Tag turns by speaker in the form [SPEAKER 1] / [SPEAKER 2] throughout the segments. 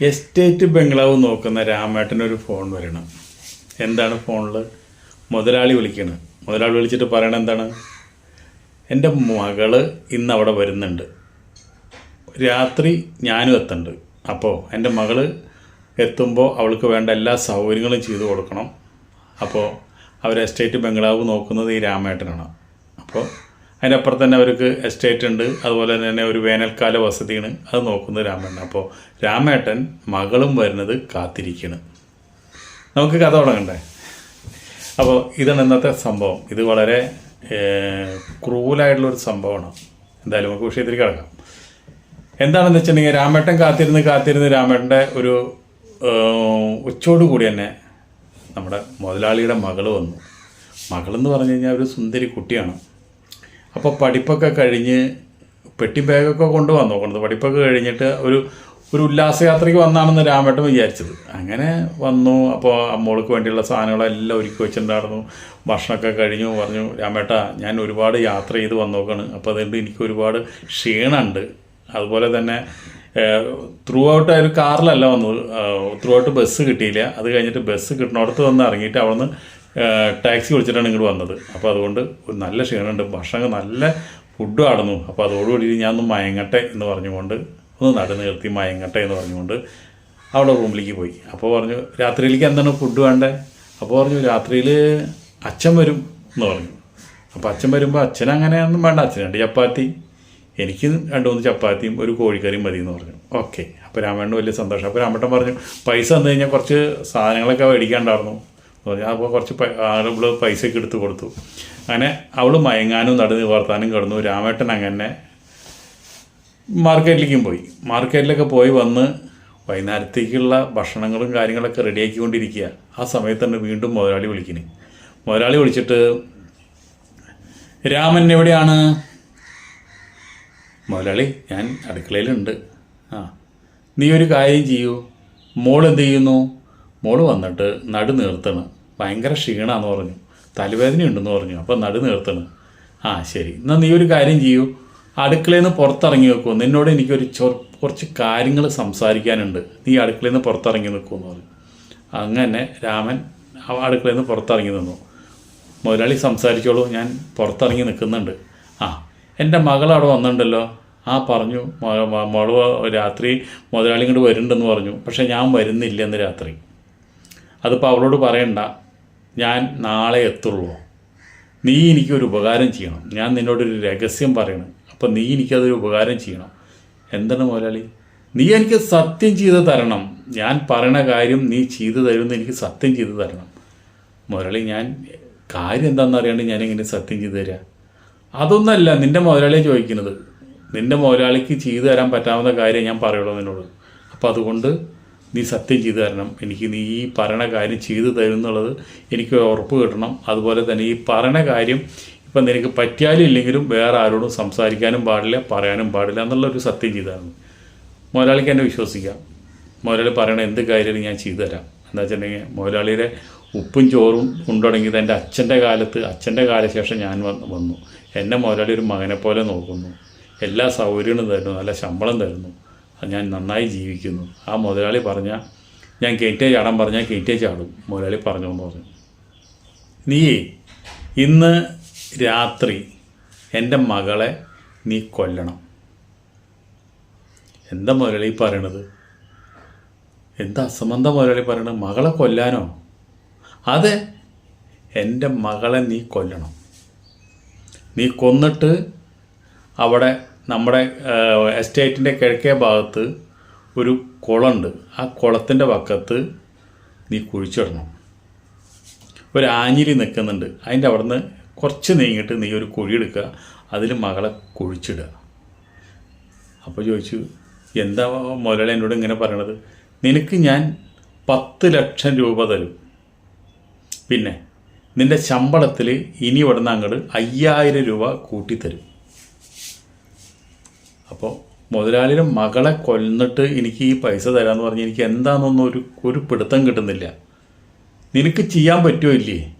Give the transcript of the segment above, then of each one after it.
[SPEAKER 1] Estate ബംഗ്ലാവ് നോക്കുന്ന രാമേട്ടനൊരു phone വരണം. എന്താണ് ഫോണിൽ മുതലാളി വിളിക്കണം. മുതലാളി വിളിച്ചിട്ട് പറയണത് എന്താണ്? എന്റെ മകൾ ഇന്ന് അവിടെ വരുന്നുണ്ട്. രാത്രി ഞാനും എത്തുന്നുണ്ട് അപ്പോൾ എന്റെ മകൾ എത്തുമ്പോൾ അവൾക്ക് വേണ്ട എല്ലാ സൗകര്യങ്ങളും ചെയ്തു കൊടുക്കണം. അപ്പോൾ അവർ എസ്റ്റേറ്റ് ബംഗ്ലാവ് നോക്കുന്നത് ഈ രാമേട്ടനാണ്. അപ്പോൾ അതിന്റെ അപ്പുറത്ത് തന്നെ അവർക്ക് എസ്റ്റേറ്റ് ഉണ്ട്. അതുപോലെ തന്നെ ഒരു വേനൽക്കാല വസതിയാണ്. അത് നോക്കുന്നത് രാമേട്ടൻ അപ്പോൾ രാമേട്ടൻ മകളും വരുന്നത് കാത്തിരിക്കണം നമുക്ക് കഥ തുടങ്ങണ്ടേ? അപ്പോൾ ഇതാണ് ഇന്നത്തെ സംഭവം. ഇത് വളരെ ക്രൂലായിട്ടുള്ളൊരു സംഭവമാണ്. എന്തായാലും നമുക്ക് വിഷയത്തിൽ കിടക്കാം. എന്താണെന്ന് വെച്ചിട്ടുണ്ടെങ്കിൽ രാമേട്ടൻ കാത്തിരുന്ന് കാത്തിരുന്ന് രാമേട്ടന്റെ ഒരു ഉച്ചയോടുകൂടി തന്നെ നമ്മുടെ മുതലാളിയുടെ മകൾ വന്നു. മകളെന്ന് പറഞ്ഞു കഴിഞ്ഞാൽ ഒരു സുന്ദരി കുട്ടിയാണ്. അപ്പോൾ പഠിപ്പൊക്കെ കഴിഞ്ഞ് പെട്ടി ബാഗൊക്കെ കൊണ്ടുവന്നു. നോക്കണത് പഠിപ്പൊക്കെ കഴിഞ്ഞിട്ട് ഒരു ഒരു ഉല്ലാസയാത്രയ്ക്ക് വന്നാണെന്ന് രാമേട്ടൻ വിചാരിച്ചത്. അങ്ങനെ വന്നു. അപ്പോൾ അമ്മോൾക്ക് വേണ്ടിയുള്ള സാധനങ്ങളെല്ലാം ഒരുക്കി വെച്ചിട്ടുണ്ടായിരുന്നു. ഭക്ഷണമൊക്കെ കഴിഞ്ഞു. പറഞ്ഞു രാമേട്ട ഞാൻ ഒരുപാട് യാത്ര ചെയ്ത് വന്നോക്കാണ്. അപ്പോൾ അതുകൊണ്ട് എനിക്ക് ഒരുപാട് ക്ഷീണമുണ്ട്. അതുപോലെ തന്നെ ത്രൂ ഔട്ട് ഒരു കാറിലല്ല വന്നത്. ത്രൂ ഔട്ട് ബസ് കിട്ടിയില്ല. അത് കഴിഞ്ഞിട്ട് ബസ് കിട്ടുന്നിടത്ത് വന്ന് ഇറങ്ങിയിട്ട് അവിടുന്ന് ടാക്സി വിളിച്ചിട്ടാണ് ഇങ്ങോട്ട് വന്നത്. അപ്പോൾ അതുകൊണ്ട് ഒരു നല്ല ക്ഷീണമുണ്ട്. ഭക്ഷണം നല്ല ഫുഡും ആടുന്നു അപ്പോൾ അതോടുകൂടി ഞാൻ ഒന്ന് മയങ്ങട്ടെ എന്ന് പറഞ്ഞുകൊണ്ട് ഒന്ന് നടന്ന് നിർത്തി മയങ്ങട്ടെ എന്ന് പറഞ്ഞുകൊണ്ട് അവിടെ റൂമിലേക്ക് പോയി. അപ്പോൾ പറഞ്ഞു രാത്രിയിലേക്ക് എന്താണ് ഫുഡ് വേണ്ടേ? അപ്പോൾ പറഞ്ഞു രാത്രിയിൽ അച്ഛൻ വരും എന്ന് പറഞ്ഞു. അപ്പോൾ അച്ഛൻ വരുമ്പോൾ അച്ഛൻ അങ്ങനെയൊന്നും വേണ്ട. അച്ഛൻ രണ്ട് ചപ്പാത്തി എനിക്ക് രണ്ട് മൂന്ന് ചപ്പാത്തിയും ഒരു കോഴിക്കറിയും മതി എന്ന് പറഞ്ഞു. ഓക്കെ. അപ്പോൾ രാമേണ്ണ വലിയ സന്തോഷം. അപ്പോൾ രാമേട്ടൻ പറഞ്ഞു പൈസ തന്നു കഴിഞ്ഞാൽ കുറച്ച് സാധനങ്ങളൊക്കെ മേടിക്കാണ്ടായിരുന്നു. പറഞ്ഞു അപ്പോൾ കുറച്ച് അവൾ പൈസയൊക്കെ എടുത്ത് കൊടുത്തു. അങ്ങനെ അവൾ മയങ്ങാനും നടന്ന് വർത്താനും കിടന്നു. രാമേട്ടൻ അങ്ങനെ മാർക്കറ്റിലേക്കും പോയി. മാർക്കറ്റിലൊക്കെ പോയി വന്ന് വൈകുന്നേരത്തേക്കുള്ള ഭക്ഷണങ്ങളും കാര്യങ്ങളൊക്കെ റെഡിയാക്കിക്കൊണ്ടിരിക്കുക. ആ സമയത്ത് തന്നെ വീണ്ടും മുതലാളി വിളിക്കുന്നു മുതലാളി വിളിച്ചിട്ട് രാമൻ എവിടെയാണ്? മുതലാളി ഞാൻ അടുക്കളയിലുണ്ട്. ആ നീ ഒരു കാര്യം ചെയ്യൂ. മോൾ എന്ത് ചെയ്യുന്നു? മോൾ വന്നിട്ട് നടു നീർത്താണ്. ഭയങ്കര ക്ഷീണമാണെന്ന് പറഞ്ഞു. തലവേദനയുണ്ടെന്ന് പറഞ്ഞു. അപ്പോൾ നടു നിർത്തണം. ആ ശരി. എന്നാൽ നീ ഒരു കാര്യം ചെയ്യൂ. അടുക്കളയിൽ നിന്ന് പുറത്തിറങ്ങി വെക്കൂ. നിന്നോട് എനിക്കൊരു ചൊ കുറച്ച് കാര്യങ്ങൾ സംസാരിക്കാനുണ്ട്. നീ അടുക്കളയിൽ നിന്ന് പുറത്തിറങ്ങി നിൽക്കുമെന്ന് പറഞ്ഞു. അങ്ങനെ രാമൻ അടുക്കളയിൽ നിന്ന് പുറത്തിറങ്ങി നിന്നു. മുതലാളി സംസാരിച്ചോളൂ. ഞാൻ പുറത്തിറങ്ങി നിൽക്കുന്നുണ്ട്. ആ എന്റെ മകൾ അവിടെ വന്നിട്ടുണ്ടല്ലോ. ആ പറഞ്ഞു മോൾ രാത്രി മുതലാളി ഇങ്ങോട്ട് വരുന്നുണ്ടെന്ന് പറഞ്ഞു. പക്ഷേ ഞാൻ വരുന്നില്ല ഇന്ന് രാത്രി. അതിപ്പോൾ അവളോട് പറയണ്ട. ഞാൻ നാളെ എത്തുള്ളൂ. നീ എനിക്കൊരു ഉപകാരം ചെയ്യണം. ഞാൻ നിന്നോടൊരു രഹസ്യം പറയണം. അപ്പം നീ എനിക്കതൊരു ഉപകാരം ചെയ്യണം. എന്താണ് മുതലാളി നീ എനിക്ക് സത്യം ചെയ്ത് തരണം. ഞാൻ പറയണ കാര്യം നീ ചെയ്തു തരുമെന്ന് എനിക്ക് സത്യം ചെയ്ത് തരണം. മുരളി ഞാൻ കാര്യം എന്താണെന്ന് അറിയാണ്ട് ഞാൻ എങ്ങനെ സത്യം ചെയ്തു തരാം. അതൊന്നല്ല നിന്റെ മുതലാളിയെ ചോദിക്കുന്നത്. നിന്റെ മുതലാളിക്ക് ചെയ്തു തരാൻ പറ്റാവുന്ന കാര്യം ഞാൻ പറയുള്ളൂ നിന്നോട്. അപ്പോൾ അതുകൊണ്ട് നീ സത്യം ചെയ്തു തരണം. എനിക്ക് നീ ഈ പറയണ കാര്യം ചെയ്തു തരും എന്നുള്ളത് എനിക്ക് ഉറപ്പ് കിട്ടണം. അതുപോലെ തന്നെ ഈ പറയണ കാര്യം ഇപ്പം നിനക്ക് പറ്റിയാലും ഇല്ലെങ്കിലും വേറെ ആരോടും സംസാരിക്കാനും പാടില്ല പറയാനും പാടില്ല എന്നുള്ളൊരു സത്യം ചെയ്തു തരണം. മുതലാളിക്ക് എന്നെ വിശ്വസിക്കാം. മുതലാളി പറയണ എന്ത് കാര്യവും ഞാൻ ചെയ്തു തരാം? എന്താ വെച്ചിട്ടുണ്ടെങ്കിൽ മുതലാളിയുടെ ഉപ്പും ചോറും കൊണ്ടുടങ്ങിയത് എന്റെ അച്ഛന്റെ കാലത്ത് അച്ഛന്റെ കാലശേഷം ഞാൻ വന്നു. എന്നെ മുതലാളി ഒരു മകനെ പോലെ നോക്കുന്നു. എല്ലാ സൗകര്യങ്ങളും തരുന്നു നല്ല ശമ്പളം തരുന്നു. ഞാൻ നന്നായി ജീവിക്കുന്നു. ആ മുതലാളി പറഞ്ഞാൽ ഞാൻ കയറ്റേ ചാടാൻ പറഞ്ഞാൽ കയറ്റേ ചാടും. മുതലാളി പറഞ്ഞു എന്ന് പറഞ്ഞു. നീ ഇന്ന് രാത്രി എന്റെ മകളെ നീ കൊല്ലണം. എന്താ മുരളി പറയണത്? എന്താ അസംബന്ധ മുരളി പറയണത്? മകളെ കൊല്ലാനോ? അതെ എന്റെ മകളെ നീ കൊല്ലണം. നീ കൊന്നിട്ട് അവിടെ നമ്മുടെ എസ്റ്റേറ്റിന്റെ കിഴക്കേ ഭാഗത്ത് ഒരു കുളമുണ്ട്. ആ കുളത്തിന്റെ പക്കത്ത് നീ കുഴിച്ചിടണം ഒരു ആഞ്ഞിലി നിൽക്കുന്നുണ്ട്. അതിന്റെ അവിടുന്ന് കുറച്ച് നീങ്ങിയിട്ട് നീ ഒരു കുഴി എടുക്കുക. അതിൽ മകളെ കുഴിച്ചിടുക. അപ്പോൾ ചോദിച്ചു എന്താ മുതലാളി എന്നോട് ഇങ്ങനെ പറയണത്? നിനക്ക് ഞാൻ പത്ത് ലക്ഷം രൂപ തരും. പിന്നെ നിന്റെ ശമ്പളത്തിൽ ഇനി ഇവിടുന്ന് അങ്ങോട്ട് അയ്യായിരം രൂപ കൂട്ടിത്തരും. അപ്പോൾ മുതലാളിയുടെ മകളെ കൊന്നിട്ട് എനിക്ക് ഈ പൈസ തരാമെന്ന് പറഞ്ഞ് എനിക്ക് എന്താണെന്നൊന്നും ഒരു ഒരു പിടുത്തം കിട്ടുന്നില്ല. നിനക്ക് ചെയ്യാൻ പറ്റുമോ ഇല്ലേ?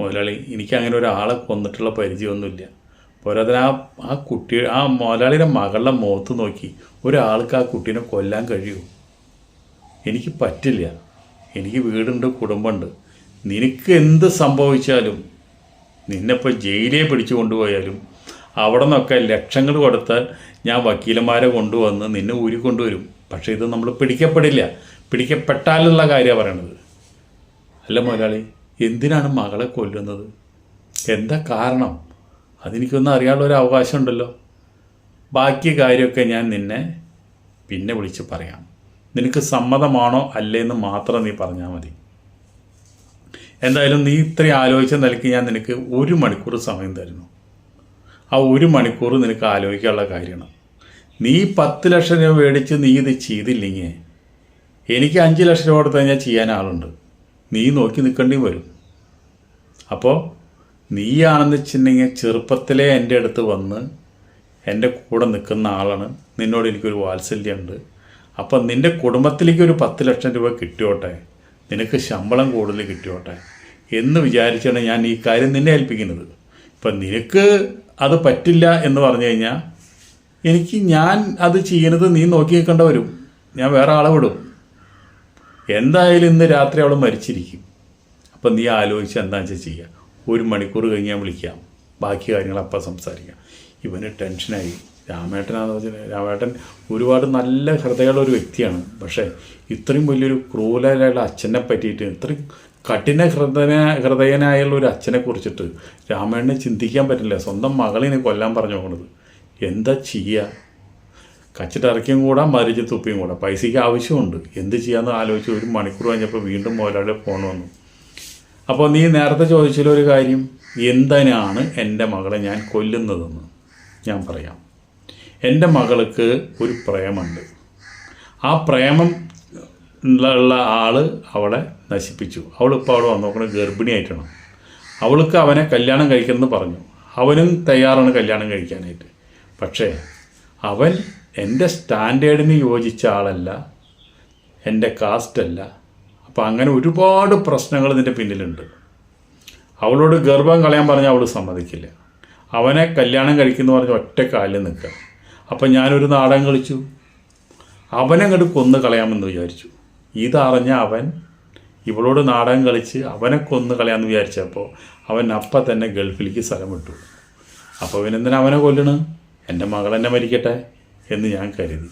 [SPEAKER 1] മുതലാളി എനിക്ക് അങ്ങനെ ഒരാളെ കൊന്നിട്ടുള്ള പരിചയമൊന്നുമില്ല. പോരാതെ ആ ആ കുട്ടി ആ മുതലാളിയുടെ മകളുടെ മുഖത്ത് നോക്കി ഒരാൾക്ക് ആ കുട്ടീനെ കൊല്ലാൻ കഴിയുമോ? എനിക്ക് പറ്റില്ല. എനിക്ക് വീടുണ്ട് കുടുംബമുണ്ട്. നിനക്ക് എന്ത് സംഭവിച്ചാലും നിന്നെപ്പോൾ ജയിലേ പിടിച്ചു കൊണ്ടുപോയാലും അവിടെ നിന്നൊക്കെ ലക്ഷങ്ങൾ കൊടുത്ത് ഞാൻ വക്കീലന്മാരെ കൊണ്ടുവന്ന് നിന്നെ ഊരി കൊണ്ടുവരും. പക്ഷേ ഇത് നമ്മൾ പിടിക്കപ്പെടില്ല. പിടിക്കപ്പെട്ടാലുള്ള കാര്യമാണ് പറയണത്. അല്ല മുതലാളി എന്തിനാണ് മകളെ കൊല്ലുന്നത്? എന്താ കാരണം? അതെനിക്കൊന്നും അറിയാനുള്ള ഒരു അവകാശം ഉണ്ടല്ലോ. ബാക്കി കാര്യമൊക്കെ ഞാൻ നിന്നെ പിന്നെ വിളിച്ച് പറയാം. നിനക്ക് സമ്മതമാണോ അല്ലേ എന്ന് മാത്രം നീ പറഞ്ഞാൽ മതി. എന്തായാലും നീ ഇത്രയും ആലോചിച്ച നിലയ്ക്ക് ഞാൻ നിനക്ക് ഒരു മണിക്കൂർ സമയം തരുന്നു. ആ ഒരു മണിക്കൂർ നിനക്ക് ആലോചിക്കാനുള്ള കാര്യമാണ്. നീ പത്ത് ലക്ഷം രൂപ മേടിച്ച് നീ ഇത് ചെയ്തില്ലെങ്കിൽ എനിക്ക് അഞ്ച് ലക്ഷം രൂപ കൊടുത്ത് കഴിഞ്ഞാൽ ചെയ്യാൻ ആളുണ്ട്. നീ നോക്കി നിൽക്കേണ്ടി വരും. അപ്പോൾ നീയാണെന്ന് വെച്ചിട്ടുണ്ടെങ്കിൽ ചെറുപ്പത്തിലേ എന്റെ അടുത്ത് വന്ന് എന്റെ കൂടെ നിൽക്കുന്ന ആളാണ്. നിന്നോട് എനിക്കൊരു വാത്സല്യമുണ്ട്. അപ്പം നിന്റെ കുടുംബത്തിലേക്ക് ഒരു പത്ത് ലക്ഷം രൂപ കിട്ടിയോട്ടെ? നിനക്ക് ശമ്പളം കൂടുതൽ കിട്ടിയോട്ടെ? എന്ന് വിചാരിച്ചാണ് ഞാൻ ഈ കാര്യം നിന്നെ ഏൽപ്പിക്കുന്നത്. ഇപ്പം നിനക്ക് അത് പറ്റില്ല എന്ന് പറഞ്ഞു കഴിഞ്ഞാൽ എനിക്ക് ഞാൻ അത് ചെയ്യുന്നത് നീ നോക്കി നിൽക്കേണ്ട വരും. ഞാൻ വേറെ ആളെ വിടും. എന്തായാലും ഇന്ന് രാത്രി അവൾ മരിച്ചിരിക്കും. അപ്പം നീ ആലോചിച്ച് എന്താ വെച്ചാൽ ചെയ്യുക ഒരു മണിക്കൂർ കഴിഞ്ഞ് ഞാൻ വിളിക്കാം. ബാക്കി കാര്യങ്ങൾ അപ്പം സംസാരിക്കാം. ഇവന് ടെൻഷനായി. രാമേട്ടനാന്ന് വെച്ചാൽ രാമേട്ടൻ ഒരുപാട് നല്ല ഹൃദയമുള്ള ഒരു വ്യക്തിയാണ്. പക്ഷേ ഇത്രയും വലിയൊരു ക്രൂരരായുള്ള അച്ഛനെ പറ്റിയിട്ട് ഇത്രയും കഠിന ഹൃദയ ഹൃദയനായുള്ള ഒരു അച്ഛനെ കുറിച്ചിട്ട് രാമായണനെ ചിന്തിക്കാൻ പറ്റില്ല. സ്വന്തം മകളിനെ കൊല്ലാൻ പറഞ്ഞു പോകണത് എന്താ ചെയ്യുക കച്ചിട്ടിറക്കിയും കൂടാ മരിച്ച് തുപ്പിയും കൂടാ. പൈസയ്ക്ക് ആവശ്യമുണ്ട്. എന്ത് ചെയ്യാമെന്ന് ആലോചിച്ച് ഒരു മണിക്കൂർ കഴിഞ്ഞപ്പോൾ വീണ്ടും മുതലാളി ഫോൺ വന്നു. അപ്പോൾ നീ നേരത്തെ ചോദിച്ചാലൊരു കാര്യം? എന്തിനാണ് എന്റെ മകളെ ഞാൻ കൊല്ലുന്നതെന്ന് ഞാൻ പറയാം. എന്റെ മകൾക്ക് ഒരു പ്രേമുണ്ട് ആ പ്രേമം ഉള്ള ആൾ അവളെ നശിപ്പിച്ചു. അവളിപ്പോൾ അവിടെ വന്ന്. നോക്കണ ഗർഭിണിയായിട്ടാണ്. അവൾക്ക് അവനെ കല്യാണം കഴിക്കണമെന്ന് പറഞ്ഞു. അവനും തയ്യാറാണ് കല്യാണം കഴിക്കാനായിട്ട്. പക്ഷേ അവൻ എന്റെ സ്റ്റാൻഡേർഡിന് യോജിച്ച ആളല്ല. എന്റെ കാസ്റ്റല്ല അപ്പോൾ അങ്ങനെ ഒരുപാട് പ്രശ്നങ്ങൾ ഇതിന്റെ പിന്നിലുണ്ട്. അവളോട് ഗർഭം കളയാൻ പറഞ്ഞാൽ അവൾ സമ്മതിക്കില്ല. അവനെ കല്യാണം കഴിക്കുന്നു പറഞ്ഞ് ഒറ്റ കാലിൽ നിൽക്കുക. അപ്പം ഞാനൊരു നാടകം കളിച്ചു. അവനങ്ങോട്ട് കൊന്നു കളയാമെന്ന് വിചാരിച്ചു. ഇതറിഞ്ഞ അവൻ ഇവളോട് നാടകം കളിച്ച് അവനെ കൊന്ന് കളയാമെന്ന് വിചാരിച്ചപ്പോൾ അവൻ അപ്പം തന്നെ ഗൾഫിലേക്ക് സ്ഥലം വിട്ടു. അപ്പോൾ ഇവനെന്തിനാ അവനെ കൊല്ലണ്? എന്റെ മകൾ എന്നെ മരിക്കട്ടെ എന്ന് ഞാൻ കരുതി.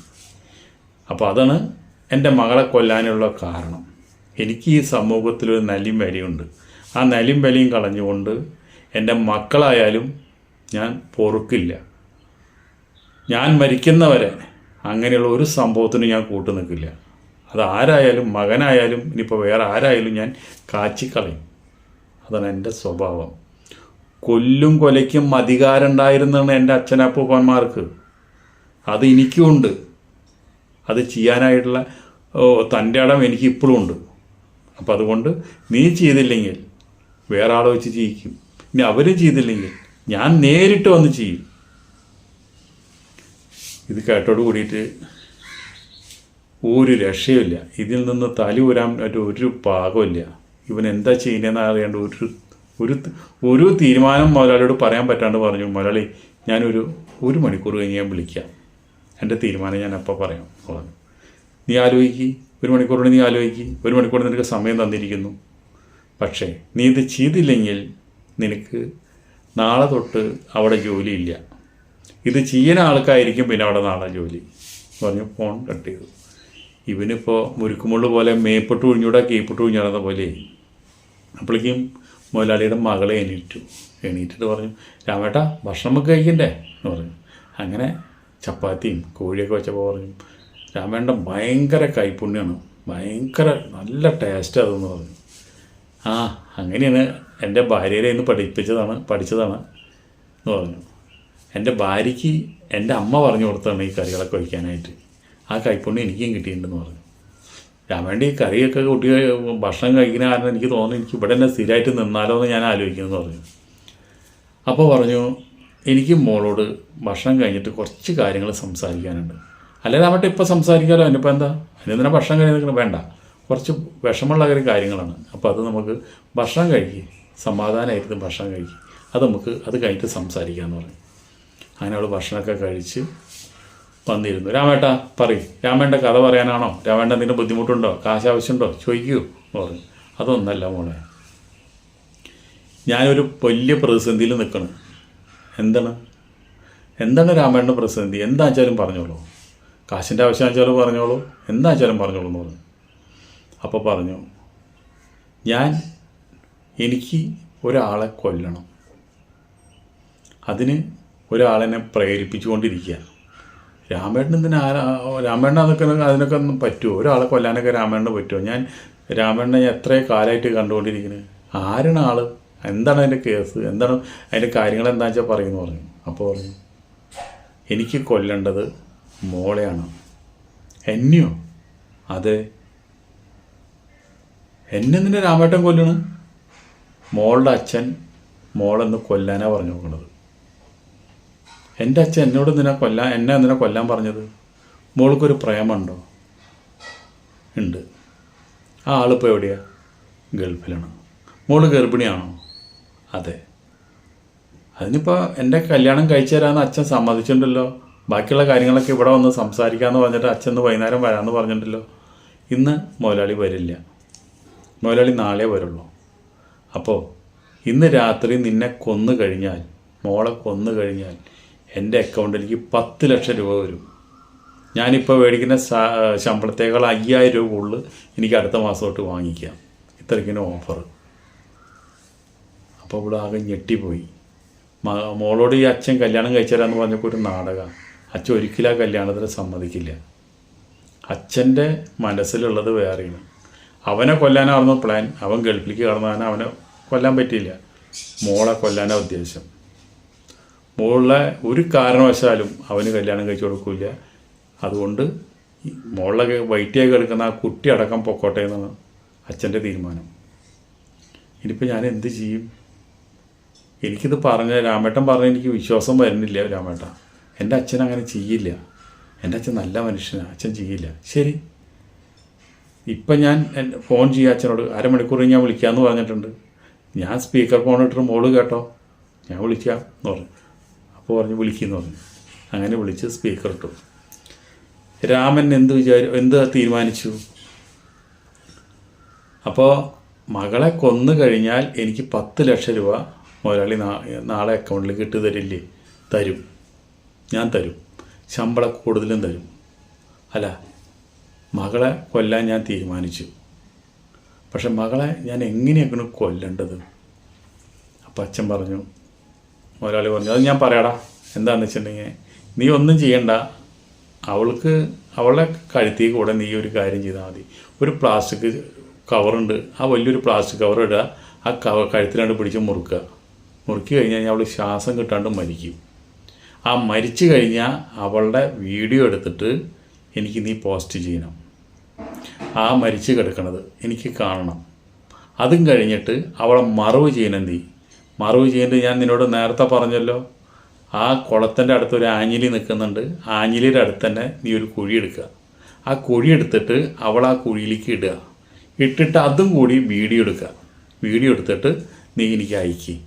[SPEAKER 1] അപ്പോൾ അതാണ് എന്റെ മകളെ കൊല്ലാനുള്ള കാരണം. എനിക്ക് ഈ സമൂഹത്തിലൊരു നലിയും വിലയുണ്ട്. ആ നലിയും വിലയും കളഞ്ഞുകൊണ്ട് എന്റെ മക്കളായാലും ഞാൻ പൊറുക്കില്ല. ഞാൻ മരിക്കുന്നവരെ അങ്ങനെയുള്ള ഒരു സംഭവത്തിനും ഞാൻ കൂട്ടു നിൽക്കില്ല അത് ആരായാലും മകനായാലും ഇനിയിപ്പോൾ വേറെ ആരായാലും ഞാൻ കാച്ചിക്കളയും. അതാണ് എന്റെ സ്വഭാവം. കൊല്ലും കൊലയ്ക്കും അധികാരം ഉണ്ടായിരുന്നാണ് എന്റെ അച്ഛനപ്പൂപ്പന്മാർക്ക്. അത് എനിക്കുമുണ്ട് അത് ചെയ്യാനായിട്ടുള്ള തന്റെ ഇടം എനിക്ക് ഇപ്പോഴും ഉണ്ട്. അപ്പം അതുകൊണ്ട് നീ ചെയ്തില്ലെങ്കിൽ വേറെ ആളെ വെച്ച് ചെയ്യിക്കും ഇനി അവർ ചെയ്തില്ലെങ്കിൽ ഞാൻ നേരിട്ട് വന്ന് ചെയ്യും. ഇത് കേട്ടോട് കൂടിയിട്ട് ഒരു രക്ഷയുമില്ല. ഇതിൽ നിന്ന് തലി ഊരാൻ പറ്റ ഒരു പാകമില്ല ഇവൻ എന്താ ചെയ്യുന്നതെന്ന് അറിയാണ്ട് ഒരു ഒരു ഒരു തീരുമാനം മുതലാളിയോട് പറയാൻ പറ്റാണ്ട് പറഞ്ഞു മുതലാളി ഞാനൊരു ഒരു മണിക്കൂർ കഴിഞ്ഞ് ഞാൻ വിളിക്കാം. എന്റെ തീരുമാനം ഞാൻ അപ്പോൾ പറയാം പറഞ്ഞു. നീ ആലോചിക്കി. ഒരു മണിക്കൂറിന് നീ ആലോചിക്കി. ഒരു മണിക്കൂർ നിനക്ക് സമയം തന്നിരിക്കുന്നു. പക്ഷേ നീ ഇത് ചെയ്തില്ലെങ്കിൽ നിനക്ക് നാളെ തൊട്ട് അവിടെ ജോലിയില്ല. ഇത് ചെയ്യുന്ന ആൾക്കായിരിക്കും പിന്നെ അവിടെ നാളെ ജോലി പറഞ്ഞു ഫോൺ കട്ട് ചെയ്തു. ഇവനിപ്പോൾ മുരുക്കുമുള്ള പോലെ മേപ്പൊട്ട് ഒഴിഞ്ഞൂടാ കീപ്പൊട്ട് ഒഴിഞ്ഞു പോലെ. അപ്പോഴേക്കും മുതലാളിയുടെ മകളെ എണീറ്റു. എണീറ്റിട്ട് പറഞ്ഞു രാമേട്ടാ ഭക്ഷണം നമുക്ക് കഴിക്കണ്ടേ? എന്ന് പറഞ്ഞു. അങ്ങനെ ചപ്പാത്തിയും കോഴിയൊക്കെ വെച്ചപ്പോൾ പറഞ്ഞു രാമേട്ട ഭയങ്കര കൈപ്പുണ്യാണ് ഭയങ്കര നല്ല ടേസ്റ്റ് അതെന്ന് പറഞ്ഞു. ആ അങ്ങനെയാണ് എന്റെ ഭാര്യരെ ഇന്ന് പഠിപ്പിച്ചതാണ് പഠിച്ചതാണ് എന്ന് പറഞ്ഞു. എന്റെ ഭാര്യയ്ക്ക് എന്റെ അമ്മ പറഞ്ഞു കൊടുത്തതാണ് ഈ കറികളൊക്കെ വയ്ക്കാനായിട്ട്. ആ കൈപ്പുണ്യം എനിക്കും കിട്ടിയിട്ടുണ്ടെന്ന് പറഞ്ഞു. ഈ കറിയൊക്കെ കുട്ടി ഭക്ഷണം കഴിക്കുന്ന കാരണം എനിക്ക് തോന്നുന്നു എനിക്ക് ഇവിടെ തന്നെ സ്ഥിരമായിട്ട് നിന്നാലോ എന്ന് ഞാൻ ആലോചിക്കുമെന്ന് പറഞ്ഞു. അപ്പോൾ പറഞ്ഞു എനിക്ക് മോളോട് ഭക്ഷണം കഴിഞ്ഞിട്ട് കുറച്ച് കാര്യങ്ങൾ സംസാരിക്കാനുണ്ട്. അല്ലെങ്കിൽ അവിടെ ഇപ്പോൾ സംസാരിക്കാമല്ലോ അതിനിപ്പോൾ എന്താ? അതിനെന്തിനാ ഭക്ഷണം കഴിക്കുന്നത് വേണ്ട. കുറച്ച് വിഷമമുള്ള കാര്യം കാര്യങ്ങളാണ്. അപ്പോൾ അത് നമുക്ക് ഭക്ഷണം കഴിക്കുക സമാധാനമായിരുന്നു ഭക്ഷണം കഴിക്കുക അത് നമുക്ക് അത് കഴിഞ്ഞിട്ട് സംസാരിക്കാമെന്ന് പറഞ്ഞു. അങ്ങനെ അവൾ ഭക്ഷണമൊക്കെ കഴിച്ച് വന്നിരുന്നു. രാമേട്ട പറയും. രാമേണ്ട കഥ പറയാനാണോ? രാമേണ്ട എന്തെങ്കിലും ബുദ്ധിമുട്ടുണ്ടോ? കാശ് ആവശ്യമുണ്ടോ? ചോദിക്കൂ എന്ന് പറഞ്ഞു. അതൊന്നല്ല മോളെ. ഞാനൊരു വലിയ പ്രതിസന്ധിയിൽ നിൽക്കണം. എന്താണ്? എന്താണ് രാമേണ്ട പ്രതിസന്ധി? എന്താ വെച്ചാലും പറഞ്ഞോളൂ. കാശിന്റെ ആവശ്യം വെച്ചാലും പറഞ്ഞോളൂ. എന്താ വെച്ചാലും പറഞ്ഞോളൂ എന്ന് പറഞ്ഞു. അപ്പോൾ പറഞ്ഞു ഞാൻ എനിക്ക് ഒരാളെ കൊല്ലണം. അതിന് ഒരാളെന്നെ പ്രേരിപ്പിച്ചുകൊണ്ടിരിക്കുക രാമേട്ടൻ എന്തിനാ? രാമേണ്ണ അതൊക്കെ അതിനൊക്കെ ഒന്നും പറ്റുമോ ഒരാളെ കൊല്ലാനൊക്കെ രാമേണ്ണന് പറ്റുമോ ഞാൻ രാമേണ്ണനെ എത്ര കാലമായിട്ട് കണ്ടുകൊണ്ടിരിക്കുന്നത് ആരാണ് ആൾ? എന്താണ് അതിന്റെ കേസ്? എന്താണ് അതിന്റെ കാര്യങ്ങൾ എന്താ വെച്ചാൽ പറയുന്നു പറഞ്ഞു. അപ്പോൾ പറഞ്ഞു എനിക്ക് കൊല്ലേണ്ടത് മോളെയാണ്. എന്നെയോ? അതെ. എന്നെ നിന്നെ രാമേട്ടൻ കൊല്ലണ്? മോളുടെ അച്ഛൻ മോളെന്ന് കൊല്ലാനാണ് പറഞ്ഞു നോക്കണത് എന്റെ അച്ഛൻ എന്നോട് നിന്നെ കൊല്ലാൻ എന്നെ നിന്നെ കൊല്ലാൻ പറഞ്ഞത്? മോൾക്കൊരു പ്രേമുണ്ടോ ഉണ്ട്. ആ ആളിപ്പോൾ എവിടെയാ? ഗൾഫിലാണ്. മോൾ ഗർഭിണിയാണോ? അതെ. അതിനിപ്പോൾ എന്റെ കല്യാണം കഴിച്ചു തരാമെന്ന് അച്ഛൻ സമ്മതിച്ചിട്ടുണ്ടല്ലോ. ബാക്കിയുള്ള കാര്യങ്ങളൊക്കെ ഇവിടെ വന്ന് സംസാരിക്കാമെന്ന് പറഞ്ഞിട്ട് അച്ഛൻ വൈകുന്നേരം വരാമെന്ന് പറഞ്ഞിട്ടുണ്ടല്ലോ. ഇന്ന് മുതലാളി വരില്ല. മുതലാളി നാളെ വരുള്ളൂ. അപ്പോൾ ഇന്ന് രാത്രി നിന്നെ കൊന്നു കഴിഞ്ഞാൽ മോളെ കൊന്നു കഴിഞ്ഞാൽ എന്റെ അക്കൗണ്ടിലേക്ക് പത്ത് ലക്ഷം രൂപ വരും. ഞാനിപ്പോൾ മേടിക്കുന്ന ശമ്പളത്തേക്കാൾ അയ്യായിരം രൂപ ഉള്ളു എനിക്ക് അടുത്ത മാസം തൊട്ട് വാങ്ങിക്കാം. ഇത്രയ്ക്കിന് ഓഫർ അപ്പോൾ ഇവിടെ ആകെ ഞെട്ടിപ്പോയി. മോളോട് ഈ അച്ഛൻ കല്യാണം കഴിച്ചാലെന്ന് പറഞ്ഞപ്പോൾ ഒരു നാടകമാണ് അച്ഛൻ ഒരിക്കലും ആ കല്യാണത്തിന് സമ്മതിക്കില്ല. അച്ഛന്റെ മനസ്സിലുള്ളത് വേറെയാണ്. അവനെ കൊല്ലാനായിരുന്നു പ്ലാൻ അവൻ ഗൾഫിലേക്ക് കടന്നവനെ അവനെ കൊല്ലാൻ പറ്റിയില്ല. മോളെ കൊല്ലാനാണ് ഉദ്ദേശം. മോളെ ഒരു കാരണവശാലും അവന് കല്യാണം കഴിച്ചു കൊടുക്കില്ല. അതുകൊണ്ട് മോളെ വൈറ്റിയായി കിടക്കുന്ന ആ കുട്ടി അടക്കം പൊക്കോട്ടെ എന്നാണ് അച്ഛന്റെ തീരുമാനം. ഇനിയിപ്പോൾ ഞാൻ എന്ത് ചെയ്യും? എനിക്കിത് പറഞ്ഞ രാമേട്ടൻ പറഞ്ഞ എനിക്ക് വിശ്വാസം വരുന്നില്ല രാമേട്ട. എന്റെ അച്ഛൻ അങ്ങനെ ചെയ്യില്ല. എന്റെ അച്ഛൻ നല്ല മനുഷ്യനാണ് അച്ഛൻ ചെയ്യില്ല. ശരി. ഇപ്പം ഞാൻ ഫോൺ ചെയ്യാം അച്ഛനോട്. അരമണിക്കൂർ ഞാൻ വിളിക്കാമെന്ന് പറഞ്ഞിട്ടുണ്ട്. ഞാൻ സ്പീക്കർ ഫോൺ ഇട്ടിട്ട് മോൾ കേട്ടോ. ഞാൻ വിളിക്കാം എന്ന് പറഞ്ഞു. അപ്പോൾ പറഞ്ഞ് വിളിക്കുന്നു പറഞ്ഞു അങ്ങനെ വിളിച്ച് സ്പീക്കർ ഇട്ടു. രാമൻ എന്ത് വിചാരി എന്ത് തീരുമാനിച്ചു? അപ്പോൾ മകളെ കൊന്നു കഴിഞ്ഞാൽ എനിക്ക് പത്ത് ലക്ഷം രൂപ മുതലാളി നാളെ അക്കൗണ്ടിൽ കിട്ടി തരില്ലേ? തരും. ഞാൻ തരും. ശമ്പളം കൂടുതലും തരും. അല്ല മകളെ കൊല്ലാൻ ഞാൻ തീരുമാനിച്ചു. പക്ഷെ മകളെ ഞാൻ എങ്ങനെയൊക്കെയാണ് കൊല്ലേണ്ടത്? അപ്പം അച്ഛൻ പറഞ്ഞു മുതലാളി പറഞ്ഞു അത് ഞാൻ പറയാടാ. എന്താണെന്ന് വെച്ചിട്ടുണ്ടെങ്കിൽ നീ ഒന്നും ചെയ്യണ്ട. അവൾക്ക് അവളെ കഴുത്തിൽ കൂടെ നീ ഒരു കാര്യം ചെയ്താൽ മതി. ഒരു പ്ലാസ്റ്റിക് കവറുണ്ട് ആ വലിയൊരു പ്ലാസ്റ്റിക് കവർ ഇടുക. ആ കവർ കഴുത്തിലാണ്ട് പിടിച്ച് മുറുക്കുക. മുറുക്കി കഴിഞ്ഞാൽ അവൾ ശ്വാസം കിട്ടാണ്ട് മരിക്കും. ആ മരിച്ചു കഴിഞ്ഞാൽ അവളുടെ വീഡിയോ എടുത്തിട്ട് എനിക്ക് നീ പോസ്റ്റ് ചെയ്യണം. ആ മരിച്ചു കിടക്കണത് എനിക്ക് കാണണം. അതും കഴിഞ്ഞിട്ട് അവളെ മറവ് ചെയ്യണം നീ മറവ് ചെയ്യേണ്ടത് ഞാൻ നിന്നോട് നേരത്തെ പറഞ്ഞല്ലോ. ആ കുളത്തിന്റെ അടുത്ത് ഒരു ആഞ്ഞിലി നിൽക്കുന്നുണ്ട്. ആഞ്ഞിലിയുടെ അടുത്ത് തന്നെ നീ ഒരു കുഴി എടുക്കുക. ആ കുഴി എടുത്തിട്ട് അവൾ ആ കുഴിയിലേക്ക് ഇടുക. ഇട്ടിട്ട് അതും കൂടി വീഡിയോ എടുക്കുക. വീഡിയോ എടുത്തിട്ട് നീ എനിക്ക് അയക്കി.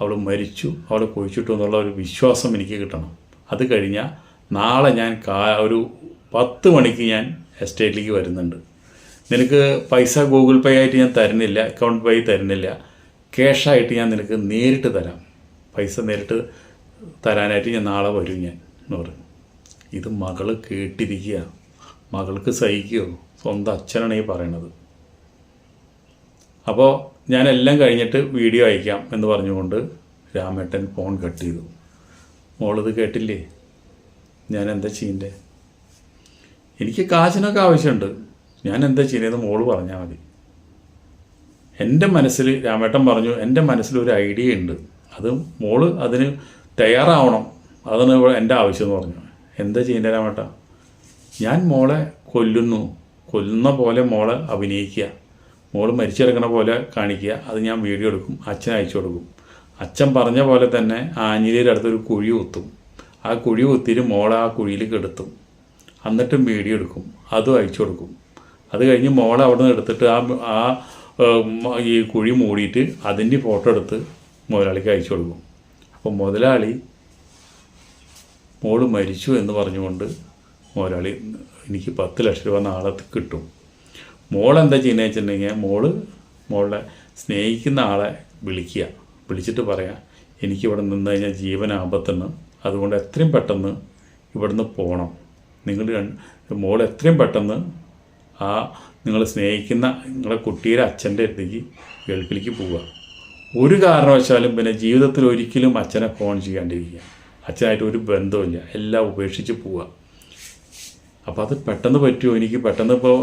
[SPEAKER 1] അവൾ മരിച്ചു. അവൾ കുഴിച്ചിട്ടു എന്നുള്ള ഒരു വിശ്വാസം എനിക്ക് കിട്ടണം. അത് കഴിഞ്ഞാൽ നാളെ ഞാൻ കാ ഒരു പത്ത് മണിക്ക് ഞാൻ എസ്റ്റേറ്റിലേക്ക് വരുന്നുണ്ട്. നിനക്ക് പൈസ ഗൂഗിൾ പേ ആയിട്ട് ഞാൻ തരുന്നില്ല അക്കൗണ്ട് പേ തരുന്നില്ല. ക്യാഷായിട്ട് ഞാൻ നിനക്ക് നേരിട്ട് തരാം. പൈസ നേരിട്ട് തരാനായിട്ട് ഞാൻ നാളെ വരും ഞാൻ എന്ന് പറഞ്ഞു. ഇത് മകൾ കേട്ടിരിക്കുക. മകൾക്ക് സഹിക്കുമോ സ്വന്തം അച്ഛനാണ് ഈ പറയണത്. അപ്പോൾ ഞാനെല്ലാം കഴിഞ്ഞിട്ട് വീഡിയോ അയക്കാം എന്ന് പറഞ്ഞുകൊണ്ട് രാമേട്ടൻ ഫോൺ കട്ട് ചെയ്തു. മോളിത് കേട്ടില്ലേ? ഞാൻ എന്താ ചെയ്യണ്ടേ? എനിക്ക് കാശിനൊക്കെ ആവശ്യമുണ്ട്. ഞാൻ എന്താ ചെയ്യുന്നത് മോൾ പറഞ്ഞാൽ മതി. എന്റെ മനസ്സിൽ രാമേട്ടൻ പറഞ്ഞു എന്റെ മനസ്സിൽ ഒരു ഐഡിയ ഉണ്ട്. അത് മോൾ അതിന് തയ്യാറാവണം. അതാണ് എന്റെ ആവശ്യം എന്ന് പറഞ്ഞു. എന്താ ചെയ്യേണ്ടത് രാമേട്ട? ഞാൻ മോളെ കൊല്ലുന്നു. കൊല്ലുന്ന പോലെ മോളെ അഭിനയിക്കുക. മോൾ മരിച്ചിറങ്ങണ പോലെ കാണിക്കുക. അത് ഞാൻ വീഡിയോ എടുക്കും. അച്ഛൻ അയച്ചു കൊടുക്കും. അച്ഛൻ പറഞ്ഞ പോലെ തന്നെ ആഞ്ഞിലിയുടെ അടുത്തൊരു കുഴി കുത്തും. ആ കുഴി കുത്തിയിട്ട് മോളെ ആ കുഴിയിൽ കെടുത്തും. എന്നിട്ടും വീഡിയോ എടുക്കും. അതും അയച്ചു കൊടുക്കും. അത് കഴിഞ്ഞ് മോളെ അവിടെ നിന്ന് എടുത്തിട്ട് ആ ആ ഈ കുഴി മൂടിയിട്ട് അതിന്റെ ഫോട്ടോ എടുത്ത് മുതലാളിക്ക് അയച്ചു കൊടുക്കും. അപ്പോൾ മുതലാളി മോൾ മരിച്ചു എന്ന് പറഞ്ഞുകൊണ്ട് മുതലാളി എനിക്ക് പത്ത് ലക്ഷം രൂപ നാളെ കിട്ടും. മോൾ എന്താ ചെയ്യുന്നത് വെച്ചിട്ടുണ്ടെങ്കിൽ മോൾ മോളുടെ സ്നേഹിക്കുന്ന ആളെ വിളിക്കുക. വിളിച്ചിട്ട് പറയാം എനിക്കിവിടെ നിന്ന് കഴിഞ്ഞാൽ ജീവൻ ആപത്തെന്ന്. അതുകൊണ്ട് എത്രയും പെട്ടെന്ന് ഇവിടുന്ന് പോകണം. നിങ്ങൾ മോൾ എത്രയും പെട്ടെന്ന് ആ നിങ്ങൾ സ്നേഹിക്കുന്ന നിങ്ങളെ കുട്ടിയുടെ അച്ഛന്റെ അടുത്തേക്ക് ഗൾഫിലേക്ക് പോവുക. ഒരു കാരണവശാലും പിന്നെ ജീവിതത്തിൽ ഒരിക്കലും അച്ഛനെ ഫോൺ ചെയ്യാണ്ടിരിക്കുക. അച്ഛനായിട്ട് ഒരു ബന്ധമില്ല എല്ലാം ഉപേക്ഷിച്ച് പോവുക. അപ്പോൾ അത് പെട്ടെന്ന് പറ്റുമോ? എനിക്ക് പെട്ടെന്ന് ഇപ്പോൾ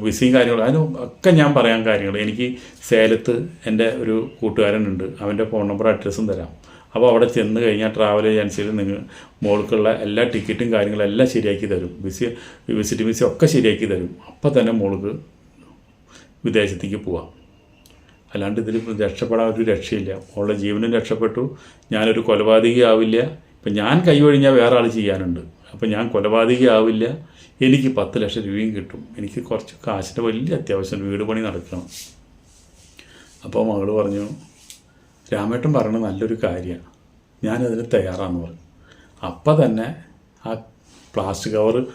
[SPEAKER 1] വിസയും കാര്യങ്ങളും അതിന് ഒക്കെ ഞാൻ പറയാൻ കാര്യങ്ങൾ എനിക്ക് സേലത്ത് എന്റെ ഒരു കൂട്ടുകാരനുണ്ട്. അവന്റെ ഫോൺ നമ്പർ അഡ്രസ്സും തരാം. അപ്പോൾ അവിടെ ചെന്ന് കഴിഞ്ഞാൽ ട്രാവൽ ഏജൻസിയിൽ നിങ്ങൾ മോൾക്കുള്ള എല്ലാ ടിക്കറ്റും കാര്യങ്ങളും എല്ലാം ശരിയാക്കി തരും. വിസി വിസിറ്റ് വിസ ഒക്കെ ശരിയാക്കി തരും. അപ്പോൾ തന്നെ മോൾക്ക് വിദേശത്തേക്ക് പോവാം. അല്ലാണ്ട് ഇതിൽ രക്ഷപ്പെടാൻ ഒരു രക്ഷയില്ല. മോളുടെ ജീവനും രക്ഷപ്പെട്ടു. ഞാനൊരു കൊലപാതകയാവില്ല. ഇപ്പം ഞാൻ കൈവഴിഞ്ഞാൽ വേറെ ആൾ ചെയ്യാനുണ്ട്. അപ്പം ഞാൻ കൊലപാതകയാവില്ല. എനിക്ക് പത്ത് ലക്ഷം രൂപയും കിട്ടും. എനിക്ക് കുറച്ച് കാശിന്റെ വലിയ അത്യാവശ്യം വീട് പണി നടക്കണം. അപ്പോൾ മകൾ പറഞ്ഞു രാമേട്ടൻ പറയണത് നല്ലൊരു കാര്യമാണ്. ഞാനതിന് തയ്യാറാണെന്ന് പറഞ്ഞു. അപ്പം തന്നെ ആ പ്ലാസ്റ്റിക് കവർ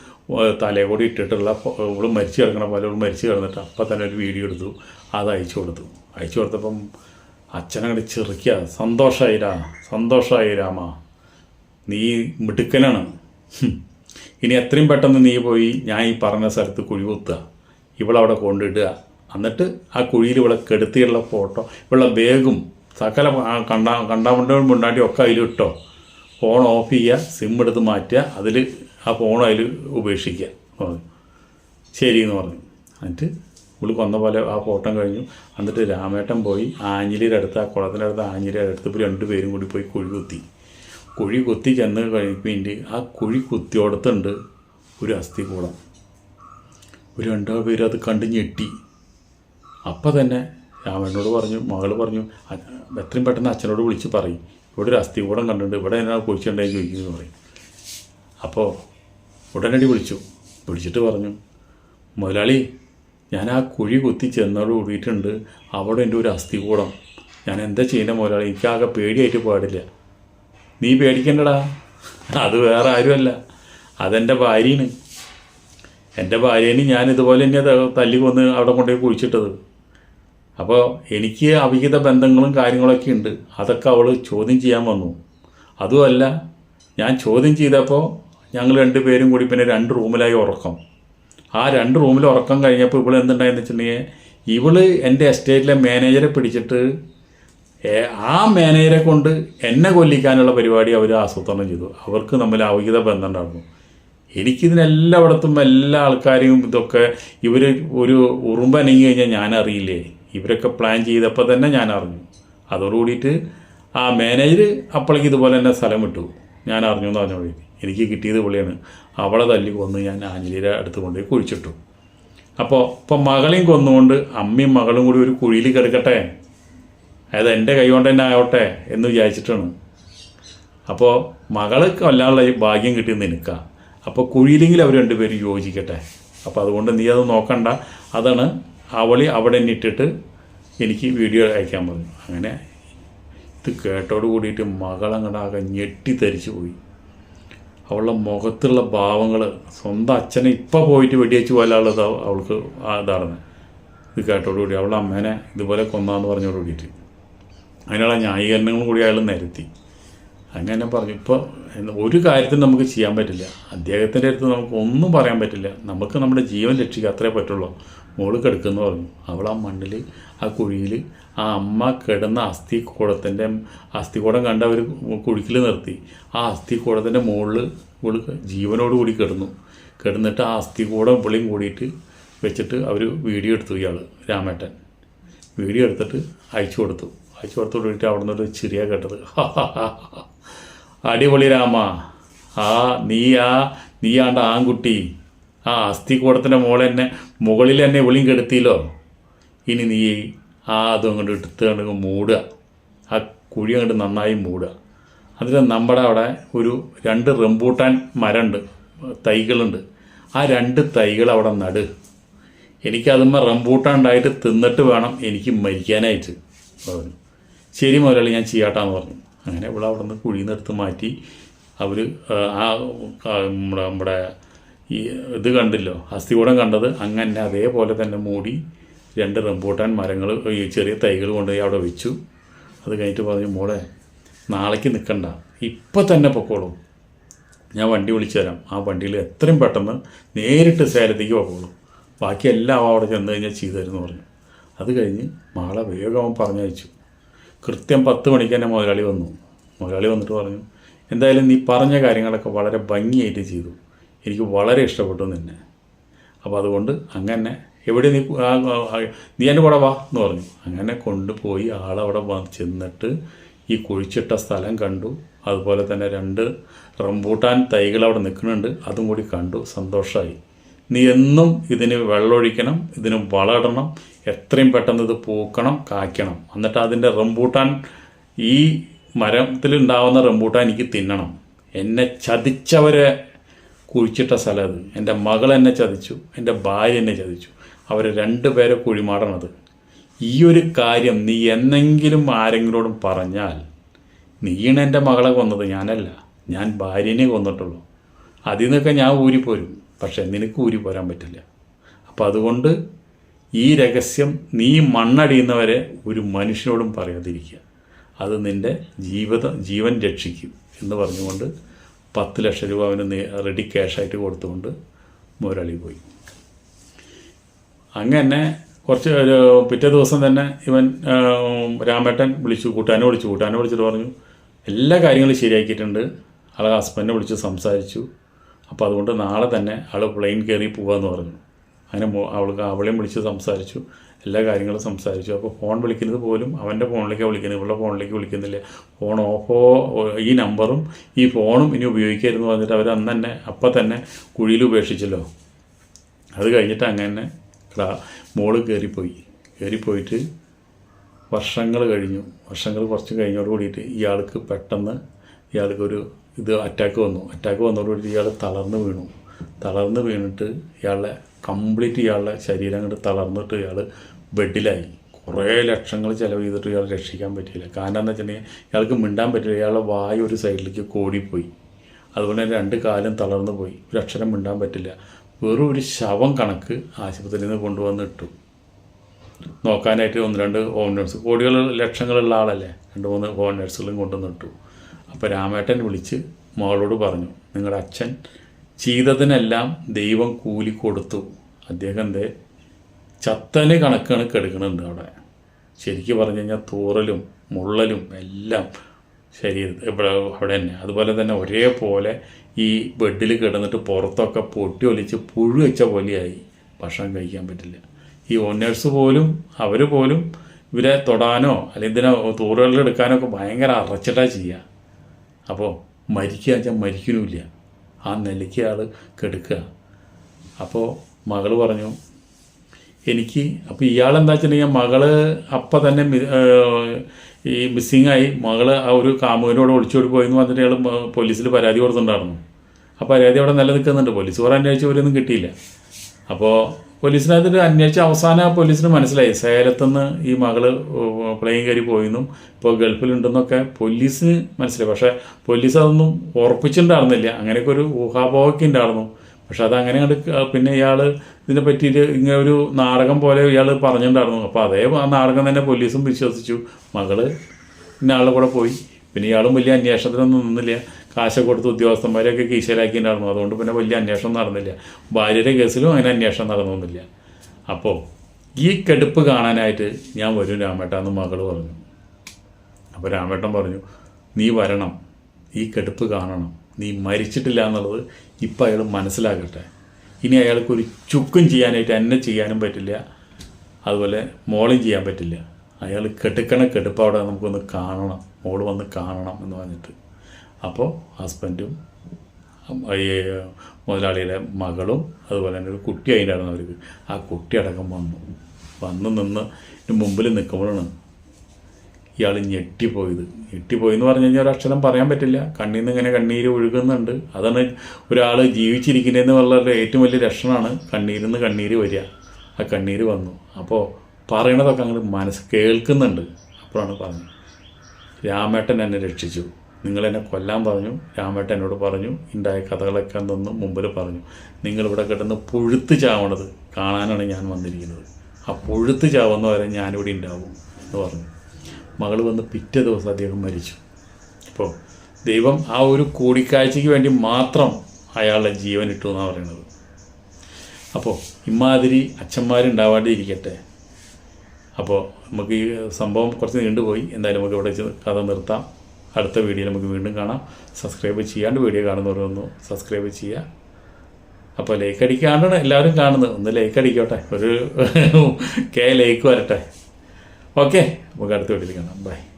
[SPEAKER 1] തലേ കൂടി ഇട്ടിട്ടുള്ള ഇവൾ മരിച്ചു കിടക്കണ പോലെ ഇവൾ മരിച്ചു കിടന്നിട്ട് അപ്പം തന്നെ ഒരു വീഡിയോ എടുത്തു. അത് അയച്ചു കൊടുത്തു. അയച്ചു കൊടുത്തപ്പം അച്ഛനങ്ങോട്ട് ചെറുക്കുക സന്തോഷമായി രാ സന്തോഷമായി രാമ. നീ മിടുക്കനാണ്. ഇനി എത്രയും പെട്ടെന്ന് നീ പോയി ഞാൻ ഈ പറഞ്ഞ സ്ഥലത്ത് കുഴി കുത്തുക. ഇവളവിടെ കൊണ്ടിടുക. എന്നിട്ട് ആ കുഴിയിൽ ഇവളെ കെടുത്തിയുള്ള ഫോട്ടോ ഇവളുടെ ബാഗും സകല കണ്ടാ കണ്ടാമുണ്ടവും മുണ്ടാട്ടി ഒക്കെ അതിലിട്ടോ. ഫോൺ ഓഫ് ചെയ്യുക സിം എടുത്ത് മാറ്റുക അതിൽ ആ ഫോൺ അതിൽ ഉപേക്ഷിക്കുക. പറഞ്ഞു. ശരി എന്ന് പറഞ്ഞു. എന്നിട്ട് പുള്ളി കൊന്ന പോലെ ആ ഫോട്ടോ കഴിഞ്ഞു. എന്നിട്ട് രാമേട്ടൻ പോയി ആഞ്ഞിലിയുടെ അടുത്ത് ആ കുളത്തിന്റെ അടുത്ത് ആഞ്ഞിലിയുടെ അടുത്ത് ഇപ്പോൾ രണ്ടുപേരും കൂടി പോയി കുഴി കുത്തി. കുഴി കുത്തി ചെന്ന് കഴിഞ്ഞിട്ട് ആ കുഴി കുത്തിയോടത്തുണ്ട് ഒരു അസ്ഥികൂടം. ഒരു രണ്ടോ പേര് അത് കണ്ട് ഞെട്ടി. അപ്പം തന്നെ രാമനോട് പറഞ്ഞു മകൾ പറഞ്ഞു "അ- എത്രയും പെട്ടെന്ന് അച്ഛനോട് വിളിച്ച് പറയും. ഇവിടെ ഒരു അസ്ഥി കൂടം കണ്ടിട്ടുണ്ട്. ഇവിടെ എന്നാ കുഴിച്ചിട്ടുണ്ടെങ്കിൽ ചോദിക്കുന്നു പറയും. അപ്പോൾ ഉടനടി വിളിച്ചു. വിളിച്ചിട്ട് പറഞ്ഞു മുതലാളി ഞാൻ ആ കുഴി കുത്തി ചെന്നോട് കൂടിയിട്ടുണ്ട്. അവിടെ എന്റെ ഒരു അസ്ഥികൂടം ഞാൻ എന്താ ചെയ്യുന്ന മുതലാളി? എനിക്കാകെ പേടിയായിട്ട് പാടില്ല. നീ പേടിക്കണ്ടടാ. അത് വേറെ ആരുമല്ല. അതെന്റെ ഭാര്യയാണ്. എന്റെ ഭാര്യേനെ ഞാൻ ഇതുപോലെ തന്നെ തല്ലി കൊന്ന് അവിടെ കൊണ്ടുപോയി കുഴിച്ചിട്ടത്. അപ്പോൾ എനിക്ക് അവിഹിത ബന്ധങ്ങളും കാര്യങ്ങളൊക്കെ ഉണ്ട്. അതൊക്കെ അവൾ ചോദ്യം ചെയ്യാൻ വന്നു. അതുമല്ല ഞാൻ ചോദ്യം ചെയ്തപ്പോൾ ഞങ്ങൾ രണ്ടുപേരും കൂടി പിന്നെ രണ്ട് റൂമിലായി ഉറക്കം. ആ രണ്ട് റൂമിൽ ഉറക്കം കഴിഞ്ഞപ്പോൾ ഇവൾ എന്തുണ്ടായെന്ന് വെച്ചിട്ടുണ്ടെങ്കിൽ ഇവൾ എന്റെ എസ്റ്റേറ്റിലെ മാനേജറെ പിടിച്ചിട്ട് ആ മാനേജറെ കൊണ്ട് എന്നെ കൊല്ലിക്കാനുള്ള പരിപാടി അവർ ആസൂത്രണം ചെയ്തു. അവർക്ക് നമ്മൾ അവിഹിത ബന്ധം ഉണ്ടായിരുന്നു. എനിക്കിതിനെല്ലായിടത്തും എല്ലാ ആൾക്കാരെയും ഇതൊക്കെ ഇവർ ഒരു ഉറുമ്പനങ്ങി കഴിഞ്ഞാൽ ഞാൻ അറിയില്ലേ ഇവരൊക്കെ പ്ലാൻ ചെയ്തപ്പോൾ തന്നെ ഞാൻ അറിഞ്ഞു. അതോടുകൂടിയിട്ട് ആ മാനേജർ അപ്പോഴേക്ക് ഇതുപോലെ തന്നെ സ്ഥലം വിട്ടു. ഞാൻ അറിഞ്ഞു എന്ന് പറഞ്ഞ വഴി എനിക്ക് കിട്ടിയത് പുള്ളിയാണ് അവളെ തല്ലി കൊന്ന് ഞാൻ ആഞ്ജലിയുടെ അടുത്ത് കൊണ്ടുപോയി കുഴിച്ചിട്ടു. അപ്പോൾ ഇപ്പം മകളെയും കൊന്നുകൊണ്ട് അമ്മയും മകളും കൂടി ഒരു കുഴിയിൽ കിടക്കട്ടെ അതായത് എന്റെ കൈ കൊണ്ട് തന്നെ ആവട്ടെ എന്ന് വിചാരിച്ചിട്ടാണ്. അപ്പോൾ മകൾ കൊല്ലാനുള്ള ഭാഗ്യം കിട്ടിയെന്ന് എനിക്കാ അപ്പോൾ കുഴിയിലെങ്കിലും അവർ രണ്ടുപേരും യോജിക്കട്ടെ. അപ്പോൾ അതുകൊണ്ട് നീ അത് നോക്കണ്ട. അതാണ് അവളി അവിടെ ഇട്ടിട്ട് എനിക്ക് വീഡിയോ അയക്കാൻ പറഞ്ഞു. അങ്ങനെ ഇത് കേട്ടോട് കൂടിയിട്ട് മകളങ്ങടാകെ ഞെട്ടിത്തരിച്ചു പോയി. അവളുടെ മുഖത്തുള്ള ഭാവങ്ങൾ സ്വന്തം അച്ഛനെ ഇപ്പം പോയിട്ട് വെടിയേച്ച് പോലുള്ളത് അവൾക്ക് ഇതാണ് ഇത് കേട്ടോടുകൂടി അവളുടെ അമ്മേനെ ഇതുപോലെ കൊന്നാന്ന് പറഞ്ഞോട് കൂടിയിട്ട്. അതിനുള്ള ന്യായീകരണങ്ങളും കൂടി അയാൾ നിരത്തി. അങ്ങനെ പറഞ്ഞു ഇപ്പോൾ ഒരു കാര്യത്തിനും നമുക്ക് ചെയ്യാൻ പറ്റില്ല. അദ്ദേഹത്തിന്റെ അടുത്ത് നമുക്ക് ഒന്നും പറയാൻ പറ്റില്ല. നമുക്ക് നമ്മുടെ ജീവൻ രക്ഷിക്കുക അത്രേ പറ്റുള്ളൂ. മോൾ കിടക്കുന്നു പറഞ്ഞു. അവൾ ആ മണ്ണിൽ ആ കുഴിയിൽ ആ അമ്മ കിടന്ന അസ്ഥിക്കൂടത്തിന്റെ അസ്ഥിക്കൂടം കണ്ട് അവർ കുഴിക്കിൽ നിർത്തി. ആ അസ്ഥിക്കൂടത്തിന്റെ മുകളിൽ ഇവൾ ജീവനോട് കൂടി കിടന്നു. കിടന്നിട്ട് ആ അസ്ഥിക്കൂടം പുള്ളിയും കൂടിയിട്ട് വെച്ചിട്ട് അവർ വീഡിയോ എടുത്തു ഇയാൾ രാമേട്ടൻ. വീഡിയോ എടുത്തിട്ട് അയച്ചു കൊടുത്തു. അയച്ചു കൊടുത്തു കൂടിയിട്ട് അവിടെ നിന്നൊരു ചിരിയ കേട്ടത്. അടിപൊളി രാമ. ആ നീ ആ നീ ആണ്ട ആൺകുട്ടി. ആ അസ്ഥിക്കൂടത്തിന്റെ മോളെ എന്നെ മുകളിൽ എന്നെ വിളിയും കെടുത്തിയല്ലോ. ഇനി നീ ആ അതും അങ്ങോട്ട് എടുത്ത് കണ്ട് മൂടുക. ആ കുഴി അങ്ങോട്ട് നന്നായി മൂടുക. അതിൽ നമ്മുടെ അവിടെ ഒരു രണ്ട് റംബൂട്ടാൻ മരമുണ്ട് തൈകളുണ്ട്. ആ രണ്ട് തൈകൾ അവിടെ നട്. എനിക്കതുമ്മ റംബൂട്ടാൻ ഉണ്ടായിട്ട് തിന്നിട്ട് വേണം എനിക്ക് മരിക്കാനായിട്ട്. പറഞ്ഞു. ശരി മുതലാളി ഞാൻ ചെയ്യാട്ടാന്ന് പറഞ്ഞു. അങ്ങനെ ഇവിടെ അവിടെ നിന്ന് കുഴിയിൽ മാറ്റി അവർ ആ, നമ്മുടെ നമ്മുടെ ഈ ഇത് കണ്ടില്ലോ അസ്ഥികൂടം കണ്ടത്? അങ്ങനെ അതേപോലെ തന്നെ മൂടി രണ്ട് റംബൂട്ടാൻ മരങ്ങൾ ഈ ചെറിയ തൈകൾ കൊണ്ടുപോയി അവിടെ വെച്ചു. അത് കഴിഞ്ഞിട്ട് പറഞ്ഞു മോളെ നാളേക്ക് നിൽക്കണ്ട ഇപ്പം തന്നെ പൊക്കോളൂ. ഞാൻ വണ്ടി വിളിച്ചു തരാം. ആ വണ്ടിയിൽ എത്രയും പെട്ടെന്ന് നേരിട്ട് സേലത്തേക്ക് പൊക്കോളൂ. ബാക്കി എല്ലാം അവിടെ ചെന്ന് കഴിഞ്ഞാൽ ചെയ്തു തരുമെന്ന് പറഞ്ഞു. അത് കഴിഞ്ഞ് മാളെ വേഗം അവൻ പറഞ്ഞയച്ചു. കൃത്യം പത്ത് മണിക്ക് തന്നെ മുതലാളി വന്നു. മുതലാളി വന്നിട്ട് പറഞ്ഞു എന്തായാലും നീ പറഞ്ഞ കാര്യങ്ങളൊക്കെ വളരെ ഭംഗിയായിട്ട് ചെയ്തു. എനിക്ക് വളരെ ഇഷ്ടപ്പെട്ടു നിന്നെ. അപ്പോൾ അതുകൊണ്ട് അങ്ങനെ എവിടെ നീ നീ എന്റെ കൂടെ വാ എന്ന് പറഞ്ഞു. അങ്ങനെ കൊണ്ടുപോയി ആളവിടെ ചെന്നിട്ട് ഈ കുഴിച്ചിട്ട സ്ഥലം കണ്ടു. അതുപോലെ തന്നെ രണ്ട് റംബൂട്ടാൻ തൈകൾ അവിടെ നിൽക്കുന്നുണ്ട്. അതും കൂടി കണ്ടു. സന്തോഷമായി നീ എന്നും ഇതിന് വെള്ളമൊഴിക്കണം ഇതിന് വളമിടണം എത്രയും പെട്ടെന്ന് ഇത് പൂക്കണം കായ്ക്കണം. എന്നിട്ട് അതിന്റെ റംബൂട്ടാൻ ഈ മരത്തിൽ മരത്തിലുണ്ടാവുന്ന റംബൂട്ടാൻ എനിക്ക് തിന്നണം. എന്നെ ചതിച്ചവരെ കുഴിച്ചിട്ട സ്ഥലം എന്റെ മകൾ എന്നെ ചതിച്ചു എന്റെ ഭാര്യ എന്നെ ചതിച്ചു. അവർ രണ്ടുപേരെ കുഴിമാടണത്. ഈ ഒരു കാര്യം നീ എന്നെങ്കിലും ആരെങ്കിലോടും പറഞ്ഞാൽ നീയാണ് എന്റെ മകളെ കൊന്നത്. ഞാനല്ല. ഞാൻ ഭാര്യനെ കൊന്നിട്ടുള്ളൂ. അതിൽ നിന്നൊക്കെ ഞാൻ ഊരിപ്പോരും. പക്ഷെ നിനക്ക് ഊരി പോരാൻ പറ്റില്ല. അപ്പം അതുകൊണ്ട് ഈ രഹസ്യം നീ മണ്ണടിയുന്നവരെ ഒരു മനുഷ്യനോടും പറയാതിരിക്കുക. അത് നിന്റെ ജീവിത ജീവൻ രക്ഷിക്കും എന്ന് പറഞ്ഞുകൊണ്ട് പത്ത് ലക്ഷം രൂപ അവന് റെഡി ക്യാഷായിട്ട് കൊടുത്തുകൊണ്ട് മുരളി പോയി. അങ്ങനെ കുറച്ച് ഒരു പിറ്റേ ദിവസം തന്നെ ഇവൻ രാമേട്ടൻ വിളിച്ചു കൂട്ടാനെ വിളിച്ചു കൂട്ടാനെ വിളിച്ചിട്ട് പറഞ്ഞു എല്ലാ കാര്യങ്ങളും ശരിയാക്കിയിട്ടുണ്ട്. ആളെ ഹസ്ബൻഡിനെ വിളിച്ച് സംസാരിച്ചു. അപ്പോൾ അതുകൊണ്ട് നാളെ തന്നെ ആൾ പ്ലെയിൻ കയറി പോകാമെന്ന് പറഞ്ഞു. അങ്ങനെ അവൾക്ക് അവളെയും വിളിച്ച് സംസാരിച്ചു. എല്ലാ കാര്യങ്ങളും സംസാരിച്ചു. അപ്പോൾ ഫോൺ വിളിക്കുന്നത് പോലും അവന്റെ ഫോണിലേക്കാണ് വിളിക്കുന്നത് ഇവളുടെ ഫോണിലേക്ക് വിളിക്കുന്നില്ല. ഫോൺ ഓഫോ ഈ നമ്പറും ഈ ഫോണും ഇനി ഉപയോഗിക്കരുതെന്ന് പറഞ്ഞിട്ട് അവർ അന്ന് തന്നെ അപ്പം തന്നെ കുഴിയിൽ ഉപേക്ഷിച്ചല്ലോ. അത് കഴിഞ്ഞിട്ട് അങ്ങനെ ക്ലാ- മോൾ കയറിപ്പോയി കയറിപ്പോയിട്ട് വർഷങ്ങൾ കഴിഞ്ഞു. വർഷങ്ങൾ കുറച്ച് കഴിഞ്ഞോട് കൂടിയിട്ട് ഇയാൾക്ക് പെട്ടെന്ന് ഇയാൾക്കൊരു ഇത് അറ്റാക്ക് വന്നു. അറ്റാക്ക് വന്നതോടുകൂടി ഇയാൾ തളർന്ന് വീണു. തളർന്ന് വീണിട്ട് ഇയാളെ കംപ്ലീറ്റ് ഇയാളുടെ ശരീരം അങ്ങോട്ട് തളർന്നിട്ട് ഇയാൾ ബെഡിലായി. കുറേ ലക്ഷങ്ങൾ ചിലവ് ചെയ്തിട്ട് ഇയാൾ രക്ഷിക്കാൻ പറ്റിയില്ല. കാരണം എന്താ വെച്ചിട്ടുണ്ടെങ്കിൽ ഇയാൾക്ക് മിണ്ടാൻ പറ്റില്ല ഇയാളുടെ വായ ഒരു സൈഡിലേക്ക് കോടിപ്പോയി അതുപോലെ തന്നെ രണ്ട് കാലും തളർന്നു പോയി. ഒരു അക്ഷരം മിണ്ടാൻ പറ്റില്ല. വെറും ഒരു ശവം കണക്ക് ആശുപത്രിയിൽ നിന്ന് കൊണ്ടുവന്ന് ഇട്ടു. നോക്കാനായിട്ട് ഒന്ന് രണ്ട് ഹോം നേഴ്സ്. കോടികൾ ലക്ഷങ്ങളുള്ള ആളല്ലേ? രണ്ട് മൂന്ന് ഹോം നേഴ്സുകളും കൊണ്ടുവന്ന് ഇട്ടു. അപ്പോൾ രാമേട്ടൻ വിളിച്ച് മകളോട് പറഞ്ഞു നിങ്ങളുടെ അച്ഛൻ ചെയ്തതിനെല്ലാം ദൈവം കൂലി കൊടുത്തു. അദ്ദേഹം എന്തേ? ചത്തന് കണക്കാണ് കെടുക്കണുണ്ട് അവിടെ. ശരിക്കും പറഞ്ഞു കഴിഞ്ഞാൽ തൂറലും മുള്ളലും എല്ലാം ശരീരത്തിൽ ഇവിടെ അവിടെ തന്നെ. അതുപോലെ തന്നെ ഒരേപോലെ ഈ ബെഡിൽ കിടന്നിട്ട് പുറത്തൊക്കെ പൊട്ടി ഒലിച്ച് പുഴു വെച്ച പോലെയായി ഭക്ഷണം കഴിക്കാൻ പറ്റില്ല. ഈ ഓണേഴ്സ് പോലും അവർ പോലും ഇവരെ തൊടാനോ അല്ലെങ്കിൽ ഇതിനെ തൂറുകളിൽ എടുക്കാനോ ഒക്കെ ഭയങ്കര അറച്ചിട്ടാണ് ചെയ്യുക അപ്പോൾ മരിക്കുക വെച്ചാൽ മരിക്കണില്ല ആ നിലയ്ക്ക് ആൾ കെടുക്കുക. അപ്പോൾ മകൾ പറഞ്ഞു എനിക്ക് അപ്പോൾ ഇയാളെന്താ വെച്ചിട്ടുണ്ടെങ്കിൽ മകൾ അപ്പം തന്നെ ഈ മിസ്സിങ് ആയി. മകൾ ആ ഒരു കാമുകനോട് ഒളിച്ചോടി പോയെന്ന് പറഞ്ഞിട്ട് ഇയാൾ പോലീസിൽ പരാതി കൊടുത്തിട്ടുണ്ടായിരുന്നു. ആ പരാതി അവിടെ നിലനിൽക്കുന്നുണ്ട്. പോലീസ് കുറേ അന്വേഷിച്ച് പോലൊന്നും കിട്ടിയില്ല. അപ്പോൾ പോലീസിനകത്ത് അന്വേഷിച്ച് അവസാനം ആ പോലീസിന് മനസ്സിലായി. സേലത്തുനിന്ന് ഈ മകൾ പ്ലെയിൻ കയറി പോയെന്നും ഇപ്പോൾ ഗൾഫിലുണ്ടെന്നൊക്കെ പോലീസിന് മനസ്സിലായി. പക്ഷേ പോലീസ് അതൊന്നും ഉറപ്പിച്ചിട്ടുണ്ടായിരുന്നില്ല. അങ്ങനെയൊക്കെ ഒരു ഊഹാപോഹമൊക്കെ ഉണ്ടായിരുന്നു. പക്ഷെ അത് അങ്ങനെ കണ്ട് പിന്നെ ഇയാൾ ഇതിനെ പറ്റിയിട്ട് ഇങ്ങനെ ഒരു നാടകം പോലെ ഇയാൾ പറഞ്ഞിട്ടുണ്ടായിരുന്നു. അപ്പോൾ അതേ ആ നാടകം തന്നെ പോലീസും വിശ്വസിച്ചു. മകൾ പിന്നെ ആളുടെ കൂടെ പോയി. പിന്നെ ഇയാളും വലിയ അന്വേഷണത്തിനൊന്നും നിന്നില്ല. കാശൊക്കെ കൊടുത്ത് ഉദ്യോഗസ്ഥന്മാരെയൊക്കെ കീശയിലാക്കിയിട്ടുണ്ടായിരുന്നു. അതുകൊണ്ട് പിന്നെ വലിയ അന്വേഷണം നടന്നില്ല. ഭാര്യയുടെ കേസിലും അങ്ങനെ അന്വേഷണം നടന്നൊന്നുമില്ല. അപ്പോൾ ഈ കെടുപ്പ് കാണാനായിട്ട് ഞാൻ വരും രാമേട്ട എന്ന് മകൾ പറഞ്ഞു. അപ്പോൾ രാമേട്ടൻ പറഞ്ഞു നീ വരണം. ഈ കെടുപ്പ് കാണണം. നീ മരിച്ചിട്ടില്ല എന്നുള്ളത് ഇപ്പം അയാൾ മനസ്സിലാക്കട്ടെ ഇനി അയാൾക്കൊരു ചുക്കും ചെയ്യാനായിട്ട് എന്നെ ചെയ്യാനും പറ്റില്ല. അതുപോലെ മോളും ചെയ്യാൻ പറ്റില്ല. അയാൾ കെടുക്കണ കെടുപ്പ് നമുക്കൊന്ന് കാണണം. മോൾ വന്ന് കാണണം എന്ന് പറഞ്ഞിട്ട്. അപ്പോൾ ഹസ്ബൻഡും മുതലാളിയുടെ മകളും അതുപോലെ തന്നെ ഒരു കുട്ടി അതിന്റെ അവർക്ക്. ആ കുട്ടി അടക്കം വന്നു. വന്ന് നിന്ന് മുമ്പിൽ നിൽക്കുമ്പോഴാണ് ഇയാൾ ഞെട്ടിപ്പോയത്. ഞെട്ടിപ്പോയെന്ന് പറഞ്ഞു കഴിഞ്ഞാൽ ഒരു അക്ഷരം പറയാൻ പറ്റില്ല. കണ്ണിൽ നിന്ന് ഇങ്ങനെ കണ്ണീര് ഒഴുകുന്നുണ്ട്. അതാണ് ഒരാൾ ജീവിച്ചിരിക്കുന്നതെന്ന് വളരെ ഏറ്റവും വലിയ ലക്ഷണമാണ് കണ്ണീരിൽ നിന്ന് കണ്ണീര് വരിക. ആ കണ്ണീര് വന്നു. അപ്പോൾ പറയണതൊക്കെ അങ്ങോട്ട് മനസ്സ് കേൾക്കുന്നുണ്ട്. അപ്പോഴാണ് പറഞ്ഞത്. രാമേട്ടൻ എന്നെ രക്ഷിച്ചു. നിങ്ങൾ എന്നെ കൊല്ലാൻ പറഞ്ഞു. രാമേട്ടൻ എന്നോട് പറഞ്ഞു. ഉണ്ടായ കഥകളൊക്കെ തന്നു മുമ്പിൽ പറഞ്ഞു. നിങ്ങളിവിടെ കിടന്ന് പുഴുത്ത് ചാവണത് കാണാനാണ് ഞാൻ വന്നിരിക്കുന്നത്. ആ പുഴുത്ത് ചാവുന്ന വരെ ഞാനിവിടെ ഉണ്ടാവും എന്ന് പറഞ്ഞു. മകൾ വന്ന് പിറ്റേ ദിവസം അദ്ദേഹം മരിച്ചു. അപ്പോൾ ദൈവം ആ ഒരു കൂടിക്കാഴ്ചയ്ക്ക് വേണ്ടി മാത്രം അയാളുടെ ജീവൻ ഇട്ടു എന്നാണ് പറയുന്നത്. അപ്പോൾ ഇമാതിരി അച്ഛന്മാരുണ്ടാവാണ്ടിരിക്കട്ടെ. അപ്പോൾ നമുക്ക് ഈ സംഭവം കുറച്ച് നീണ്ടുപോയി. എന്തായാലും നമുക്ക് ഇവിടെ കഥ നിർത്താം. അടുത്ത വീഡിയോ നമുക്ക് വീണ്ടും കാണാം. സബ്സ്ക്രൈബ് ചെയ്യാണ്ട് വീഡിയോ കാണുന്നവരൊന്ന് സബ്സ്ക്രൈബ് ചെയ്യുക. അപ്പോൾ ലൈക്ക് അടിക്കാണ്ടാണ് എല്ലാവരും കാണുന്നത്. ഒന്ന് ലൈക്ക് അടിക്കോട്ടെ. ഒരു കെ ലൈക്ക് വരട്ടെ. ഓക്കെ നമുക്ക് അടുത്ത വീട്ടിൽ കാണാം. ബൈ.